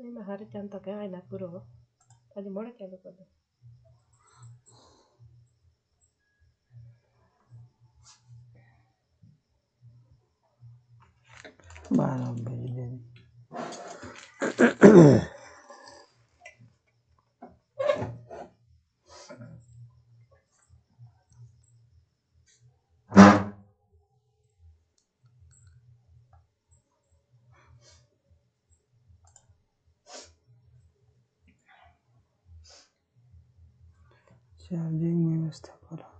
May maharich ang tagay na puro. Pwede mo rin kaya ko Malam ba yun? si me.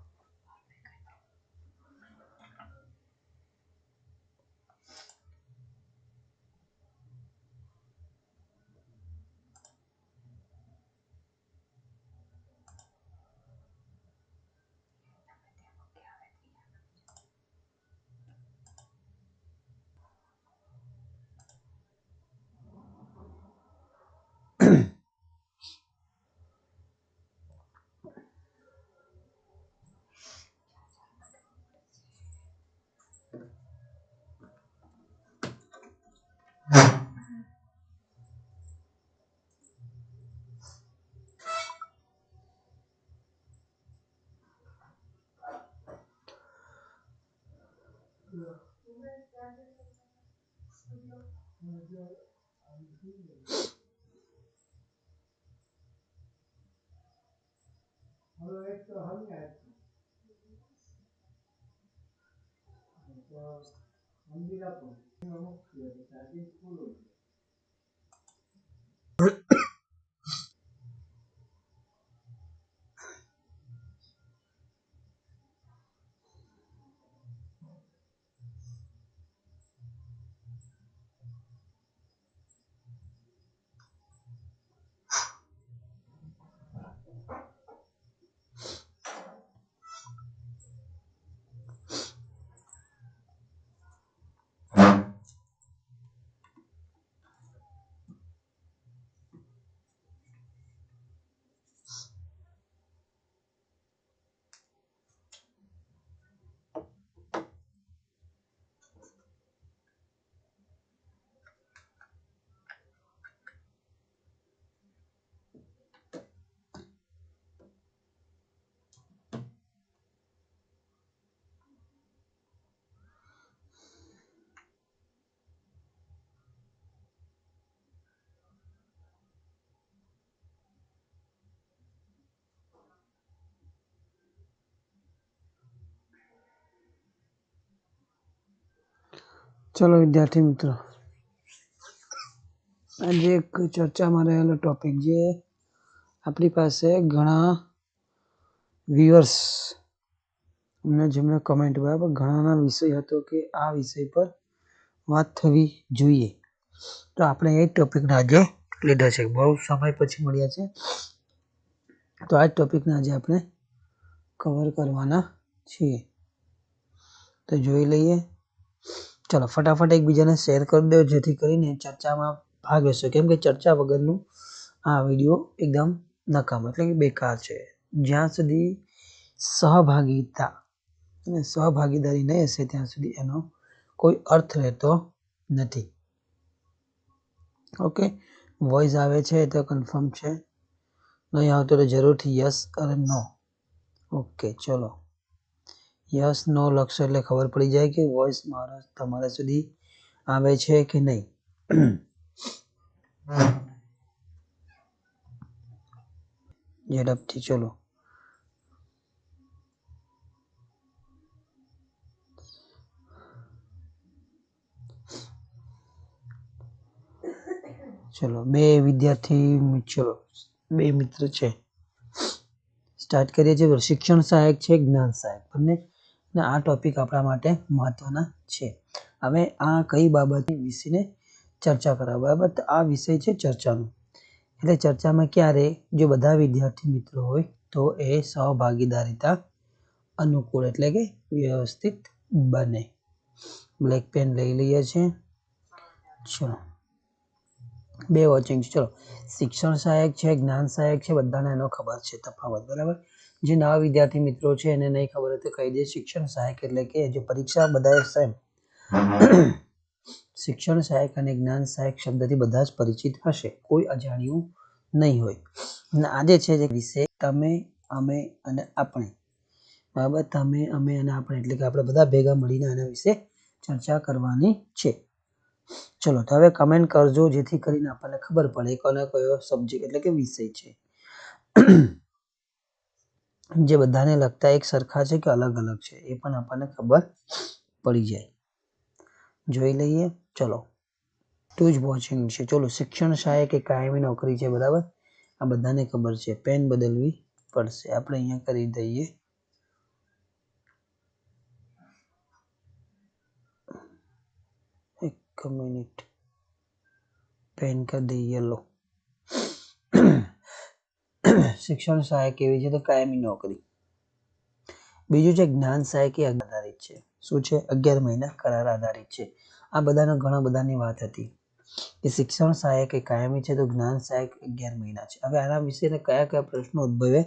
તો કહેવાય ના પૂરો હજી મળે ચાલુ કરી દો બરાબર બેન ચાર્જિંગ વ્યવસ્થા કરો ચલો વિદ્યાર્થી મિત્રો. આજે એક ચર્ચામાં રહેલો ટોપિક જે આપણી પાસે ઘણા વ્યુઅર્સ એમને જેમને કમેન્ટ બરાબર ઘણાના વિષય હતો કે આ વિષય પર વાત થવી જોઈએ. તો આપણે એ ટોપિકને આજે લીધો છે. બહુ સમય પછી મળ્યા છે. તો આ ટોપિકને આજે આપણે કવર કરવાના છીએ. તો જોઈ લઈએ. ચલો, ફટાફટ એકબીજાને શેર કરી દો, જેથી કરીને ચર્ચામાં ભાગ લેશો. કેમ કે ચર્ચા વગરનું આ વીડિયો એકદમ નકામ, એટલે કે બેકાર છે. જ્યાં સુધી સહભાગિતા અને સહભાગીદારી નહીં હશે, ત્યાં સુધી એનો કોઈ અર્થ રહેતો નથી. ઓકે વોઇસ આવે છે તો કન્ફર્મ છે. નહીં આવતો તો જરૂરથી યસ અને નો ઓકે ચલો. યસ નો લખશો એટલે ખબર પડી જાય કે વોઇસ મારા તમારા સુધી આવે છે કે નહીં. ઝડપથી ચલો. ચલો, બે વિદ્યાર્થી ચલો, બે મિત્ર છે. સ્ટાર્ટ કરીએ છીએ શિક્ષણ સહાયક છે, જ્ઞાન સહાયક બંને. અને આ ટોપિક આપણા માટે મહત્વના છે. હવે આ કઈ બાબત વિશેને ચર્ચા કરવા બરાબર આ વિષય છે ચર્ચાનો. એટલે ચર્ચામાં ક્યારે જો બધા વિદ્યાર્થી મિત્રો હોય, તો એ સહભાગીદારીતા અનુકૂળ એટલે કે વ્યવસ્થિત બને. બ્લેક પેન લઈ લઈએ છીએ. ચલો. બે વોચિંગ ચલો. શિક્ષણ સહાયક છે, જ્ઞાન સહાયક છે, બધાને એનો ખબર છે, તફાવત. બરાબર? જે નવા વિદ્યાર્થી મિત્રો છે, એને નહીં ખબર હોય તો કહી દે શિક્ષણ સહાયક એટલે કે જે પરીક્ષા બધા સેમ શિક્ષણ સહાયક અને જ્ઞાન સહાયક શબ્દથી બધા જ પરિચિત હશે, કોઈ અજાણ્યું નહીં હોય. અને આજે છે જે વિષય, તમે, અમે અને આપણે. બરાબર, તમે, અમે અને આપણે, એટલે કે આપણે બધા ભેગા મળીને આના વિશે ચર્ચા કરવાની છે. ચલો, તો હવે કમેન્ટ કરજો, જેથી કરીને આપણને ખબર પડે કોને કયો સબ્જેક્ટ એટલે કે વિષય છે. જે બધાને લગતા એક સરખા છે કે અલગ અલગ છે, એ પણ આપણને ખબર પડી જાય. જોઈ લઈએ. ચલો. ટુ જ વોચિંગ છે. ચલો, શિક્ષણ સહાયક એ કાયમી નોકરી છે, બરાબર? આ બધાને ખબર છે. પેન બદલવી પડશે. આપણે અહીંયા કરી દઈએ. એક મિનિટ પેન કરી દઈએ. યલો શિક્ષણ સહાયક એવી છે તો કાયમી નોકરી. બીજું છે જ્ઞાન સહાયક એ આધારિત છે. શું છે? અગિયાર મહિના કરાર આધારિત છે. આ બધાનો ઘણા બધાની વાત હતી. કે શિક્ષણ સહાયક એ કાયમી છે તો જ્ઞાન સહાયક અગિયાર મહિના છે. હવે આના વિશેને કયા કયા પ્રશ્નો ઉદ્ભવે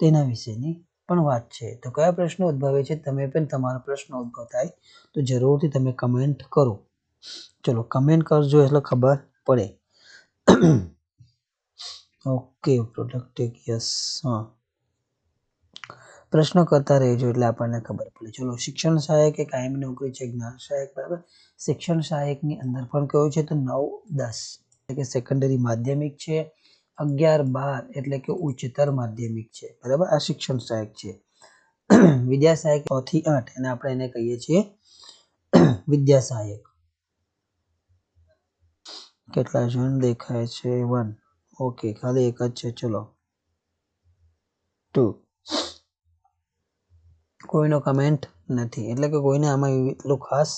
તેના વિશેની પણ વાત છે. તો કયા પ્રશ્નો ઉદ્ભવે છે તમે પણ તમારો પ્રશ્ન ઉદ્ભવ થાય તો જરૂરથી તમે કમેન્ટ કરો. ચલો કમેન્ટ કરજો એટલે ખબર પડે. ઓકે પ્રોડક્ટ યસ હા. પ્રશ્ન કરતા રહેજો એટલે આપણને ખબર પડે. ચલો, શિક્ષણ સહાયક એ કાયમી નોકરી છે જ્ઞાન સહાયક, બરાબર? શિક્ષણ સહાયકની અંદર પણ કયું છે તો નવ, દસ. એટલે કે સેકન્ડરી માધ્યમિક છે, અગિયાર, બાર, એટલે કે ઉચ્ચતર માધ્યમિક છે, બરાબર? આ શિક્ષણ સહાયક છે. વિદ્યા સહાયકથી આઠ અને આપણે એને કહીએ છીએ વિદ્યા સહાયક. કેટલા જણ દેખાય છે? વન ઓકે ખાલી એક જ છે, ચલો. ટુ કોઈનો કમેન્ટ નથી. એટલે કે કોઈને આમાં એટલું ખાસ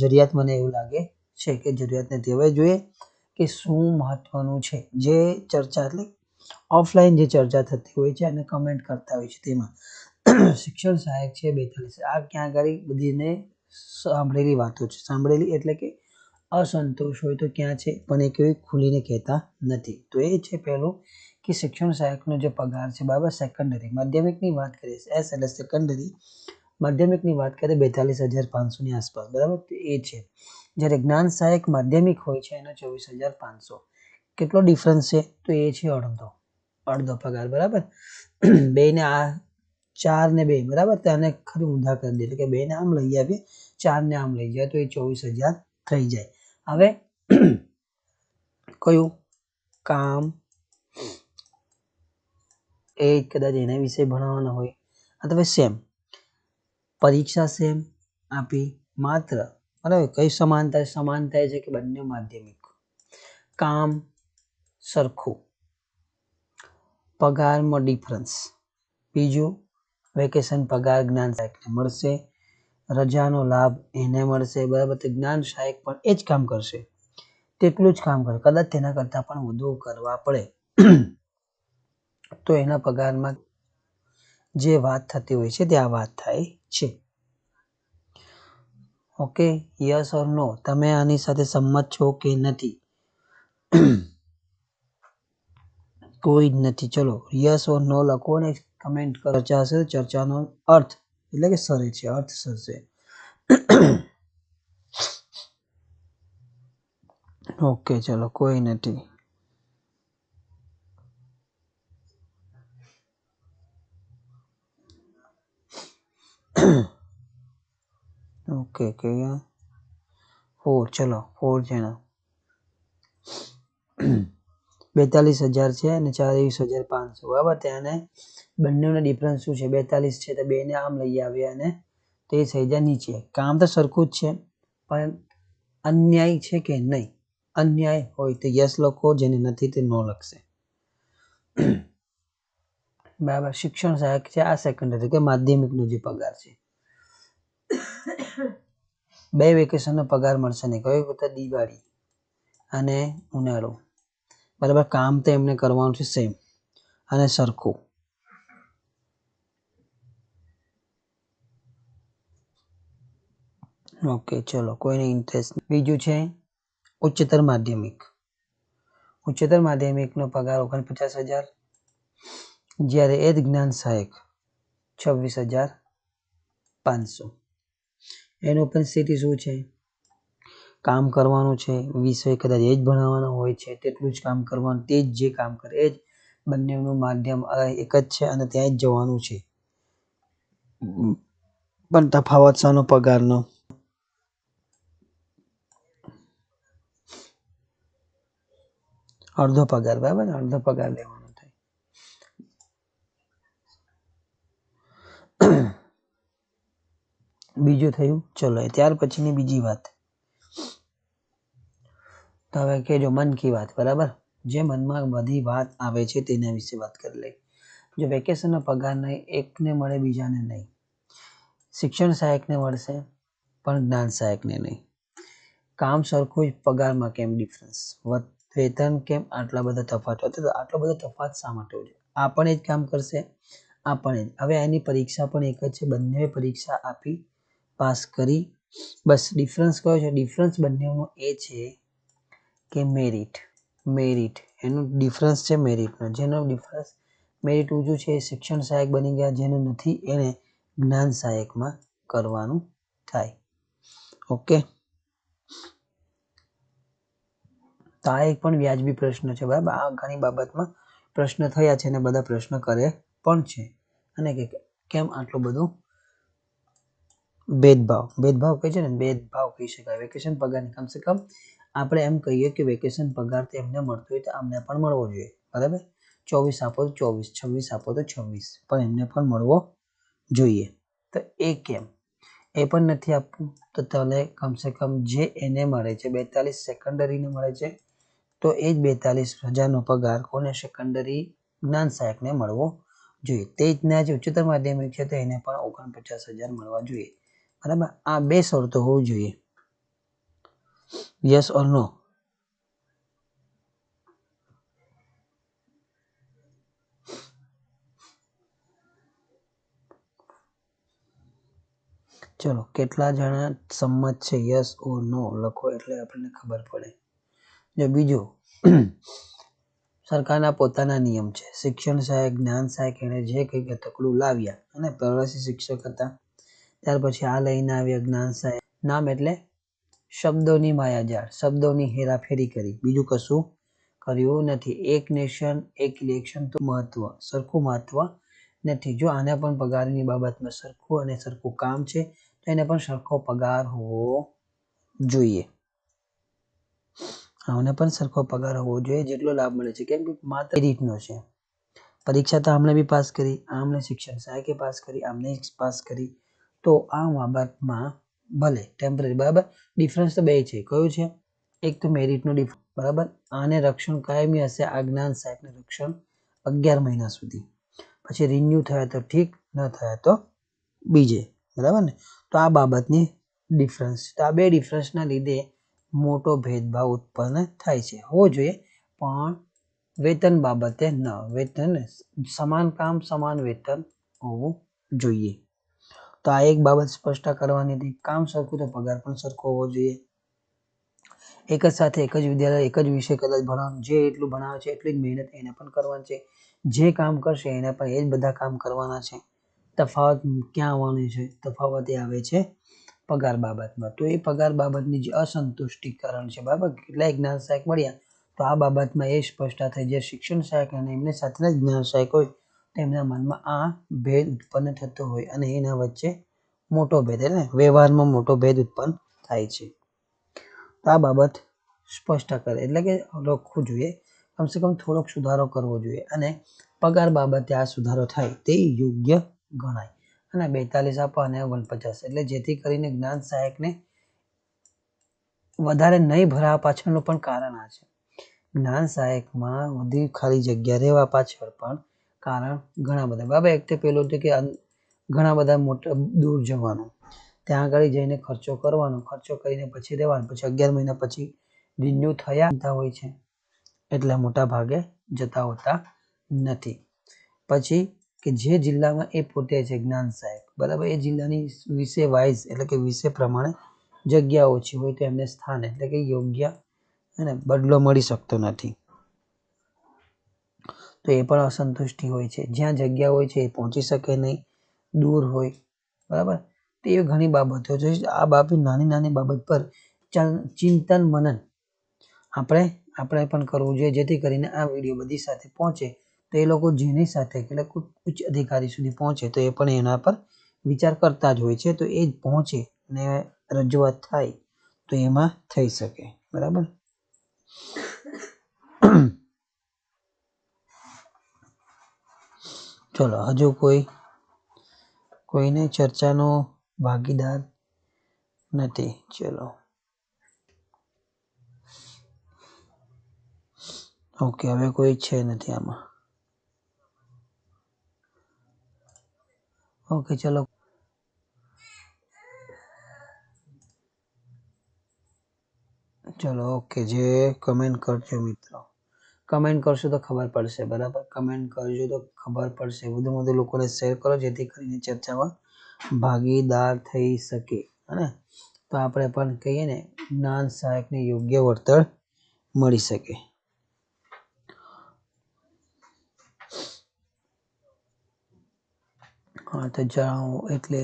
જરૂરિયાત મને એવું લાગે છે કે જરૂરિયાત નથી. હવે જોઈએ કે શું મહત્વનું છે. જે ચર્ચા એટલે ઓફલાઈન જે ચર્ચા થતી હોય છે અને કમેન્ટ કરતા હોય છે તેમાં. શિક્ષણ સહાયક છે બેતાલીસ. આ ક્યાં કરી? બધીને સાંભળેલી વાતો છે. સાંભળેલી એટલે કે અસંતોષ હોય તો ક્યાં છે? પણ એ કોઈ ખુલીને કહેતા નથી. તો એ છે પહેલું કે શિક્ષણ સહાયકનો જે પગાર છે બરાબર સેકન્ડરી માધ્યમિકની વાત કરીએ એસ એટલે સેકન્ડરી માધ્યમિકની વાત કરીએ બેતાલીસ હજાર પાંચસોની આસપાસ. બરાબર? તો એ છે. જ્યારે જ્ઞાન સહાયક માધ્યમિક હોય છે, એનો ચોવીસ હજાર પાંચસો. કેટલો ડિફરન્સ છે? તો એ છે અડધો. અડધો પગાર. બરાબર? બેને આ ચાર ને બે. બરાબર? તેને ખરી ઊંધા કરી દે એટલે કે બેને આમ લઈ આવીએ ચાર ને આમ લઈ જાય, તો એ ચોવીસ હજાર થઈ જાય. હવે કયું કામ એ કદાચ એના વિશે ભણાવવાના હોય. અથવા સેમ. પરીક્ષા સેમ આપી માત્ર બરાબર કઈ સમાનતા સમાનતા છે કે બંને માધ્યમિક. કામ સરખું. પગારમાં ડિફરન્સ બીજું વેકેશન પગાર જ્ઞાન સાહેબને મળશે. રજાનો લાભ એને મળશે, બરાબર? તે જ્ઞાન સહાયક પણ એ જ કામ કરશે. તેટલું જ કામ કરે. કદાચ તેના કરતાં પણ વધુ કરવા પડે. તો એના પગારમાં જે વાત થતી હોય છે તે આ વાત થાય છે. ઓકે? Yes or no? તમે આની સાથે સંમત છો કે નથી? કોઈ જ નથી. ચલો, યસ ઓર નો લખો અને કમેન્ટ કરો. હશે, ચર્ચાનો અર્થ એટલે કે સરે છે અર્થ સરશે ઓકે ચલો કોઈ નથી ઓકે કે ફોર ચલો ફોર જણા બેતાલીસ હજાર છે અને ચાલીસ હજાર પાંચસો. બરાબર? ત્યાં બંનેનો ડિફરન્સ શું છે? બેતાલીસ છે તો બેને આમ લઈ આવ્યા અને તે થઈ જાય નીચે. કામ તો સરખું જ છે, પણ અન્યાય છે કે નહીં? અન્યાય હોય તો યસ લખો, જેને નથી તે નો લખશે. બરાબર? શિક્ષણ સહાયક છે, આ સેકન્ડરી કે માધ્યમિકનો જે પગાર છે. બે વેકેશનનો પગાર મળશે નહીં. કયો તો દિવાળી. અને ઉનાળો. બરાબર, કામ તો એમને કરવાનું છે સેમ અને સરખું. ઓકે ચલો, કોઈને ઇન્ટરેસ્ટ બીજું છે, ઉચ્ચતર માધ્યમિક. ઉચ્ચતર માધ્યમિકનો પગાર ઓગણપચાસ હજાર. જ્યારે એ જ જ્ઞાન સહાયક, છવ્વીસ હજાર પાંચસો. એનું પણ સ્થિતિ શું છે? કામ કરવાનું છે, વિષય કદાચ એ જ ભણાવવાનો હોય છે, તેટલું જ કામ કરવાનું, તે જ જે કામ કરે, એ જ બંનેનું માધ્યમ એક જ છે અને ત્યાં જ જવાનું છે. પણ તફાવત શાનો પગારનો? અડધો પગાર, બરાબર? અડધો પગાર લેવાનો થાય. બીજું થયું? ચલો ત્યાર પછીની બીજી વાત. તો હવે કહેજો મન કી વાત, બરાબર? જે મનમાં બધી વાત આવે છે તેના વિશે વાત કરી લઈ જો વેકેશનનો પગાર નહીં, એકને મળે બીજાને નહીં. શિક્ષણ સહાયકને મળશે, પણ જ્ઞાન સહાયકને નહીં. કામ સરખું જ પગારમાં કેમ ડિફરન્સ વેતન કેમ આટલા બધા તફાત? તો આટલો બધો તફાત શા માટે છે? આ પણ એ જ કામ કરશે, આ પણ એ જ. હવે એની પરીક્ષા પણ એક જ છે. બંને પરીક્ષા આપી પાસ કરી. બસ ડિફરન્સ કયો છે? ડિફરન્સ બંનેનો એ છે કે મેરિટ મેરિટ એનું ડિફરન્સ છે મેરિટનો જેનો ડિફરન્સ મેરિટ ઊંચું છે શિક્ષણ સહાયક બની ગયા, જેને નથી, એને જ્ઞાન સહાયકમાં કરવાનું થાય. ઓકે તો આ એક પણ વ્યાજબી પ્રશ્ન છે, બરાબર? આ ઘણી બાબતમાં પ્રશ્ન થયા છે અને બધા પ્રશ્ન કરે પણ છે. અને કે કેમ આટલું બધું? ભેદભાવ. ભેદભાવ કહે છે ને, ભેદભાવ કહી શકાય. વેકેશન પગારની કમસે કમ આપણે એમ કહીએ કે વેકેશન પગાર તો એમને મળતો હોય તો અમને પણ મળવો જોઈએ. બરાબર? ચોવીસ આપો તો ચોવીસ, છવ્વીસ આપો તો છવ્વીસ. પણ એમને પણ મળવો જોઈએ. તો એ કેમ? એ પણ નથી આપવું. તો તને કમસે કમ જે એને મળે છે, બેતાલીસ સેકન્ડરીને મળે છે, તો એ જ બેતાલીસ હજારનો પગાર કોને? સેકન્ડરી જ્ઞાન સહાયકને મળવો જોઈએ. તે રીતના જે ઉચ્ચતર માધ્યમિક છે, તો એને પણ ઓગણપચાસ હજાર મળવા જોઈએ. બરાબર? આ બે શરતો હોવી જોઈએ. Yes or no? ચલો, કેટલા જણા સંમત છે? યસ ઓ નો લખો એટલે આપણને ખબર પડે. જો બીજું, સરકારના પોતાના નિયમ છે. શિક્ષણ સહાયક, જ્ઞાન સહાયક એણે જે કંઈક તકડું લાવ્યા અને પ્રવાસી શિક્ષક હતા. ત્યાર પછી આ લઈને આવ્યા જ્ઞાન સહાયક. નામ એટલે શબ્દોની માયાજાળ, શબ્દોની હેરાફેરી કરી. બીજું કશું કર્યું નથી. એક નેશન, એક ઇલેક્શન તો મહત્વ, સરખું મહત્વ નથી. જો આને પણ પગારની બાબતમાં સરખું અને સરખું કામ છે, તો એને પણ સરખો પગાર હોવો જોઈએ. આને પણ સરખો પગાર હોવો જોઈએ, જેટલો લાભ મળે છે. કેમ કે માત્ર રીતનો છે. પરીક્ષા તો આમણે બી પાસ કરી, આમણે શિક્ષણ સહાયકે પાસ કરી આમને પાસ કરી. તો આ બાબતમાં ભલે ટેમ્પરરી બરાબર? ડિફરન્સ તો બે છે. કયું છે? એક તો મેરિટનો ડિફરન્સ બરાબર? આને રક્ષણ કાયમી હશે? આ જ્ઞાન સાહેબને રક્ષણ અગિયાર મહિના સુધી. પછી રિન્યુ થયા તો ઠીક, ન થયા તો બીજે, બરાબર ને? તો આ બાબતની ડિફરન્સ તો આ બે ડિફરન્સના લીધે મોટો ભેદભાવ ઉત્પન્ન થાય છે. હોવો જોઈએ, પણ વેતન બાબતે ન, વેતન સમાન કામ, સમાન વેતન હોવું જોઈએ. તો આ એક બાબત સ્પષ્ટ કરવાની હતી. કામ સરખું તો પગાર પણ સરખો હોવો જોઈએ. એક જ સાથે એક જ વિદ્યાલય, એક જ વિષય કદાચ ભણવાનું, જે એટલું ભણાવે છે, એટલી જ મહેનત એને પણ કરવાની છે. જે કામ કરશે એને પણ એ જ બધા કામ કરવાના છે. તફાવત ક્યાં આવવાની છે? તફાવત એ આવે છે પગાર બાબતમાં. તો એ પગાર બાબતની જે અસંતુષ્ટિકરણ છે બરાબર કેટલાય જ્ઞાન સહાયક મળ્યા તો આ બાબતમાં એ સ્પષ્ટતા થઈ. જે શિક્ષણ સહાયક અને એમને સાથે જ્ઞાન સહાયક હોય તો એમના મનમાં આ ભેદ ઉત્પન્ન થતો હોય અને એના વચ્ચે મોટો ભેદ એટલે વ્યવહારમાં મોટો ભેદ ઉત્પન્ન થાય છે. તો આ બાબત સ્પષ્ટ કરે. એટલે કે લખવું જોઈએ. કમસે કમ થોડોક સુધારો કરવો જોઈએ અને પગાર બાબતે આ સુધારો થાય તે યોગ્ય ગણાય. અને બેતાલીસ આપો અને ઓગણપચાસ. એટલે જેથી કરીને જ્ઞાન સહાયકને વધારે નહીં ભરાવા પાછળનું પણ કારણ આ છે. જ્ઞાન સહાયકમાં વધી ખાલી જગ્યા રહેવા પાછળ પણ કારણ ઘણા બધા. બાબા, એક તો પેલું હતું કે ઘણા બધા મોટા દૂર જવાનું. ત્યાં આગળ જઈને ખર્ચો કરવાનો. ખર્ચો કરીને પછી રહેવાનું. પછી અગિયાર મહિના પછી રિન્યુ થયા હોય છે. એટલે મોટા ભાગે જતા હોતા નથી. પછી કે જે જિલ્લામાં એ પોતે છે જ્ઞાન સહાયક બરાબર, એ જિલ્લાની વિશે વાઇઝ એટલે કે વિષય પ્રમાણે જગ્યા ઓછી હોય તો એમને સ્થાન એટલે કે યોગ્ય અને બદલો મળી શકતો નથી. તો એ પણ અસંતુષ્ટિ હોય છે. જ્યાં જગ્યા હોય છે એ પહોંચી શકે નહીં, દૂર હોય, બરાબર? તો એવી ઘણી બાબતો છે. આ બાબત નાની નાની બાબત પર ચિંતન મનન આપણે આપણે પણ કરવું જોઈએ, જેથી કરીને આ વીડિયો બધી સાથે પહોંચે. તો એ લોકો જેની સાથે એટલે ઉચ્ચ અધિકારી સુધી પહોંચે, તો એ પણ એના પર વિચાર કરતા જ હોય છે. તો એ જ પહોંચે ને રજૂઆત થાય, તો એમાં થઈ શકે, બરાબર? ચલો, હજુ કોઈ, કોઈને ચર્ચાનો ભાગીદાર નથી. ચલો. ઓકે, હવે કોઈ છે નથી આમાં. ઓકે, ચલો. ચલો, ઓકે, જે કમેન્ટ કરજો મિત્રો. કમેન્ટ કરશો તો ખબર પડશે, બરાબર? કમેન્ટ કરજો તો ખબર પડશે. વધુ વધુ લોકોને શેર કરો, જેથી કરીને ચર્ચામાં ભાગીદાર થઈ શકે હને તો આપણે પણ કહીએ ને, જ્ઞાન સહાયકને યોગ્ય વળતર મળી શકે. હા, તો જણાવો એટલે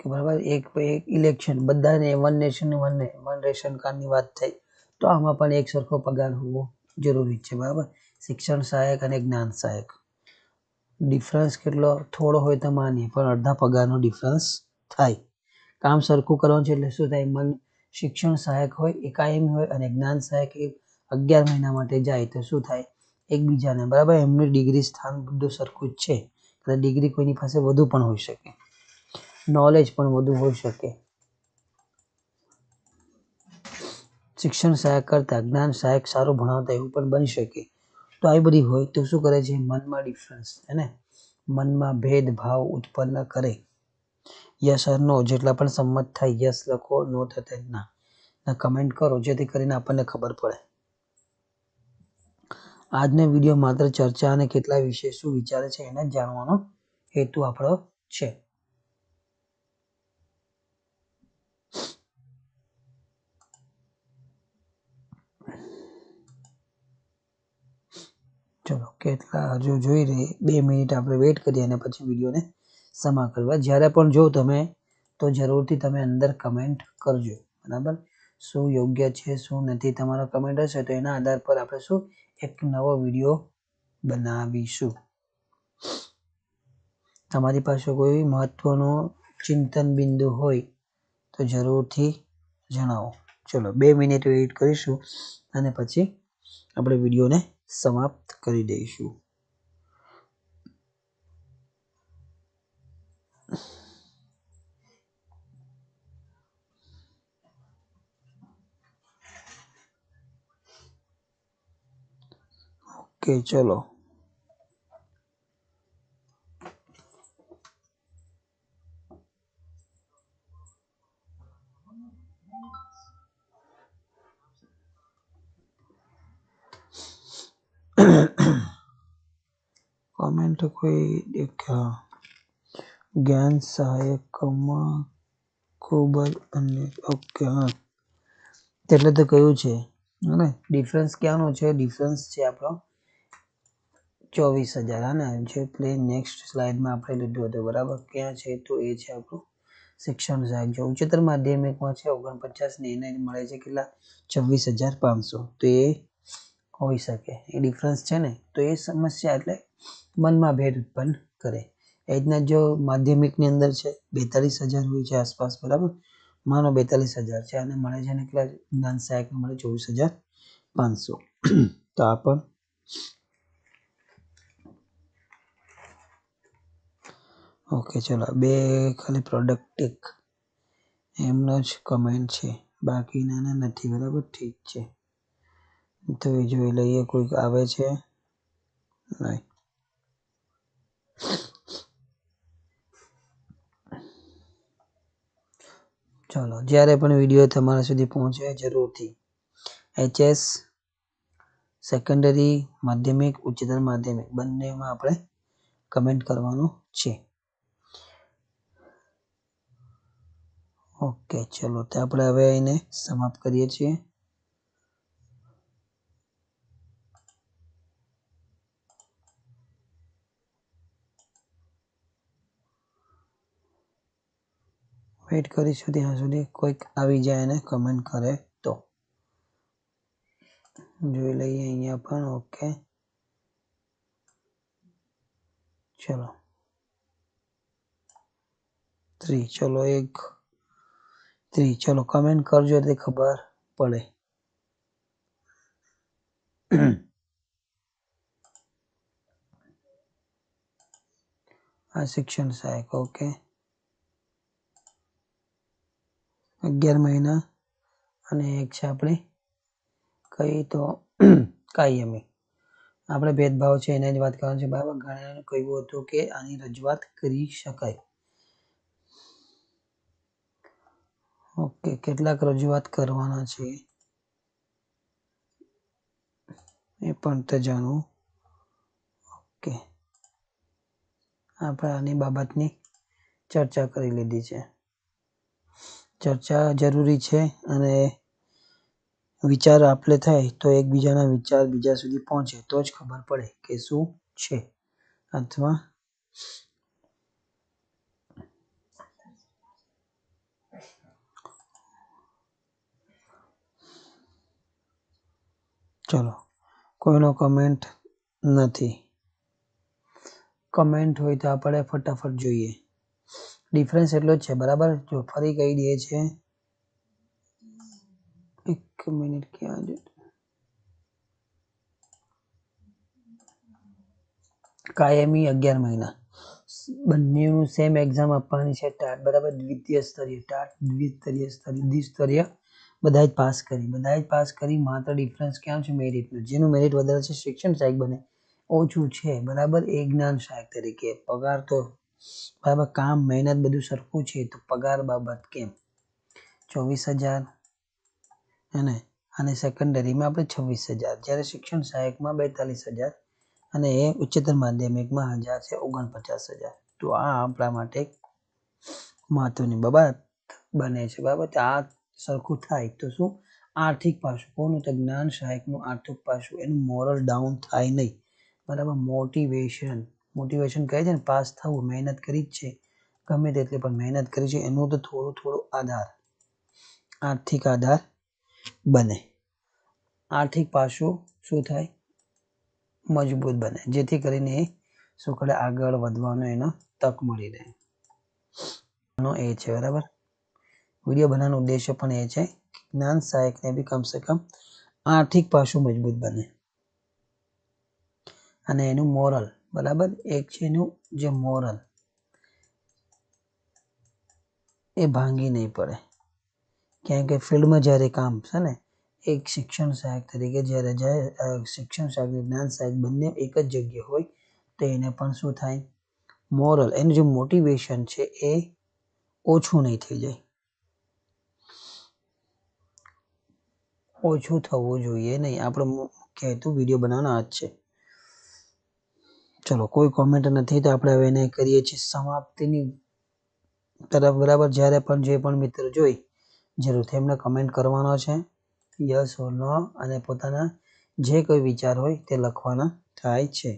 કે બરાબર, એક એક ઇલેક્શન બધાને one nation one one ration કાર્ડની વાત થઈ. તો આમાં પણ એક સરખો પગાર હોવો જરૂરી છે, બરાબર? શિક્ષણ સહાયક અને જ્ઞાન સહાયક. ડિફરન્સ કેટલો થોડો હોય તો માનીએ, પણ અડધા પગારનો ડિફરન્સ થાય. કામ સરખું કરવાનું છે એટલે શું થાય? મન શિક્ષણ સહાયક હોય એ કાયમી હોય અને જ્ઞાન સહાયક એ અગિયાર મહિના માટે જાય, તો શું થાય? એકબીજાને, બરાબર? એમની ડિગ્રી સ્થાન બધું સરખું જ છે. એટલે ડિગ્રી કોઈની પાસે વધુ પણ હોઈ શકે. નોલેજ પણ વધુ હોઈ શકે. શિક્ષણ સહાયક કરતાં જ્ઞાન સહાયક સારું ભણાવતા એવું પણ બની શકે. તો આવી બધી હોય તો શું કરે છે? મનમાં ડિફરન્સ હે ને? મનમાં ભેદભાવ ઉત્પન્ન કરે. યસ ઓર નો જેટલા પણ સંમત થાય યસ લખો, નો થતા ના. ના કમેન્ટ કરો, જેથી કરીને આપણને ખબર પડે. આજનો વીડિયો માત્ર ચર્ચા અને કેટલા વિશે શું વિચારે છે એને જાણવાનો હેતુ આપણો છે ચલો કેટલા હજુ જોઈ રહી, બે મિનિટ આપણે વેઇટ કરીએ અને પછી વિડીયોને સમા કરવા. જ્યારે પણ જો તમે, તો જરૂરથી તમે અંદર કમેન્ટ કરજો. બરાબર? શું યોગ્ય છે, શું નથી તમારો કમેન્ટ હશે, તો એના આધાર પર આપણે શું, એક નવો વીડિયો બનાવીશું. તમારી પાસે કોઈ મહત્વનો ચિંતન બિંદુ હોય, તો જરૂરથી જણાવો. ચલો, બે મિનિટ વેઇટ કરીશું અને પછી આપણે વિડીયોને સમાપ્ત કરી દઈશું. ઓકે ચલો. કોમેન્ટ કોઈ દેખા જ્ઞાન સહાયકમાં ખૂબ જ અને ઓકે હા. એટલે તો કયું છે? ને ડિફરન્સ ક્યાંનો છે? ડિફરન્સ છે આપણો ચોવીસ હજાર. હા ને? જે પ્લે નેક્સ્ટ સ્લાઇડમાં આપણે લીધું હતું. બરાબર? ક્યાં છે તો એ છે આપણું શિક્ષણ સહાયક જો ઉચ્ચતર માધ્યમિકમાં છે, ઓગણપચાસ ને એને મળે છે કેટલા? છવ્વીસ હજાર પાંચસો. તો એ હોઈ શકે. એ ડિફરન્સ છે ને, તો એ સમસ્યા એટલે મનમાં ભેદ ઉત્પન્ન કરે. એ રીતના જો માધ્યમિકની અંદર છે, બેતાલીસ હજાર હોય છે આસપાસ, બરાબર? માનો બેતાલીસ હજાર છે, અને મળે છે ને કેટલા? જ્ઞાન સહાયકને મળે ચોવીસ હજાર પાંચસો. તો આ પણ ઓકે ચલો. બે ખાલી પ્રોડક્ટ એક. એમનો જ કમેન્ટ છે. બાકીના નથી, બરાબર? ઠીક છે. તો એ જોઈ લઈએ કોઈક આવે છે. નહીં. ચાલો, જ્યારે પણ વીડિયો તમારા સુધી પહોંચે જરૂરથી. એચએસ સેકન્ડરી માધ્યમિક, ઉચ્ચતર માધ્યમિક, બંનેમાં આપણે કમેન્ટ કરવાનું છે. ઓકે, ચલો, તો આપણે હવે એને સમાપ્ત કરીએ છીએ. વેઇટ કરીશું ત્યાં સુધી કોઈક આવી જાય અને કમેન્ટ કરે તો. જોઈ લઈએ અહીંયા પણ ઓકે ચલો. થ્રી ચલો એક. થ્રી ચલો કમેન્ટ કરજો એટલે ખબર પડે. આ શિક્ષણ સહાયક ઓકે અગિયાર મહિના અને એક છે આપણી કઈ તો કાયમી. આપણે ભેદભાવ છે, એને જ વાત કરવાની છે. બરાબર? ઘણાને કહ્યું હતું કે આની રજૂઆત કરી શકાય. ઓકે, કેટલાક રજૂઆત કરવાના છે? એ પણ તે જાણવું. ઓકે. આપણે આની બાબતની ચર્ચા કરી લીધી છે. ચર્ચા જરૂરી છે અને વિચાર આપણે થાય તો એકબીજાના વિચાર બીજા સુધી પહોંચે, તો જ ખબર પડે કે શું છે. અથવા ચલો, કોઈનો કમેન્ટ નથી. કમેન્ટ હોય તો આપણે ફટાફટ જોઈએ. ડિફરન્સ એટલો જ છે. બરાબર? જો ફરી કહી દઈએ છે. એક મિનિટ ક્યાં છે? કાયમી અગિયાર મહિના. બંનેનું સેમ એક્ઝામ આપવાની છે. ટાટ બરાબર દ્વિતીય સ્તરીય. ટાટ દ્વિસ્તરીય સ્તરીય. દ્વિસ્તરીય. બધા જ પાસ કરી. બધા જ પાસ કરી. માત્ર ડિફરન્સ ક્યાં છે? મેરિટનું જેનું મેરિટ વધારે છે, શિક્ષણ સહાયક બને. ઓછું છે. બરાબર? એ જ્ઞાન સહાયક તરીકે. પગાર તો બરાબર કામ, મહેનત બધું સરખું છે, તો પગાર બાબત કેમ? ચોવીસ હજાર. અને અને સેકન્ડરીમાં આપણે છવ્વીસ હજાર. જ્યારે શિક્ષણ સહાયકમાં બેતાલીસ હજાર અને એ ઉચ્ચતર માધ્યમિકમાં હજાર છે, ઓગણપચાસ હજાર. તો આ આપણા માટે મહત્વની બાબત બને છે બરાબર આ સરખું થાય તો શું? આર્થિક પાસું કોનું તો જ્ઞાન સહાયકનું આર્થિક પાસું, એનું મોરલ ડાઉન થાય નહીં. બરાબર? મોટિવેશન મોટિવેશન કહે છે ને, પાસ થવું, મહેનત કરી જ છે. ગમે તેટલી પણ મહેનત કરી છે, એનું તો થોડું થોડું આધાર, આર્થિક આધાર બને. આર્થિક પાસું શું થાય? મજબૂત બને, જેથી કરીને એ શું આગળ વધવાનો એનો તક મળી રહે. એનો એ છે, બરાબર? વીડિયો બનાવવાનો ઉદ્દેશ્ય પણ એ છે જ્ઞાન સહાયકને બી કમસે કમ આર્થિક પાસું મજબૂત બને. અને એનું મોરલ બરાબર? એક છે એનું જે મોરલ એ ભાંગી નહીં પડે. કેમ કે ફિલ્ડમાં જ્યારે કામ છે ને, એક શિક્ષણ સહાયક તરીકે જ્યારે જાય શિક્ષણ સહાયક જ્ઞાન સહાયક બંને એક જ જગ્યા હોય, તો એને પણ શું થાય? મોરલ એનું જે મોટિવેશન છે એ ઓછું નહીં થઈ જાય. ઓછું થવું જોઈએ નહીં. આપણો હેતુ વીડિયો બનાવવાનો આ જ છે. ચલો, કોઈ કોમેન્ટ નથી તો આપણે હવે એને કરીએ છીએ સમાપ્તિની તરફ. બરાબર? જ્યારે પણ જે પણ મિત્ર જોઈ, જરૂરથી એમને કમેન્ટ કરવાનો છે. યસ ઓર નો અને પોતાના જે કોઈ વિચાર હોય તે લખવાના થાય છે.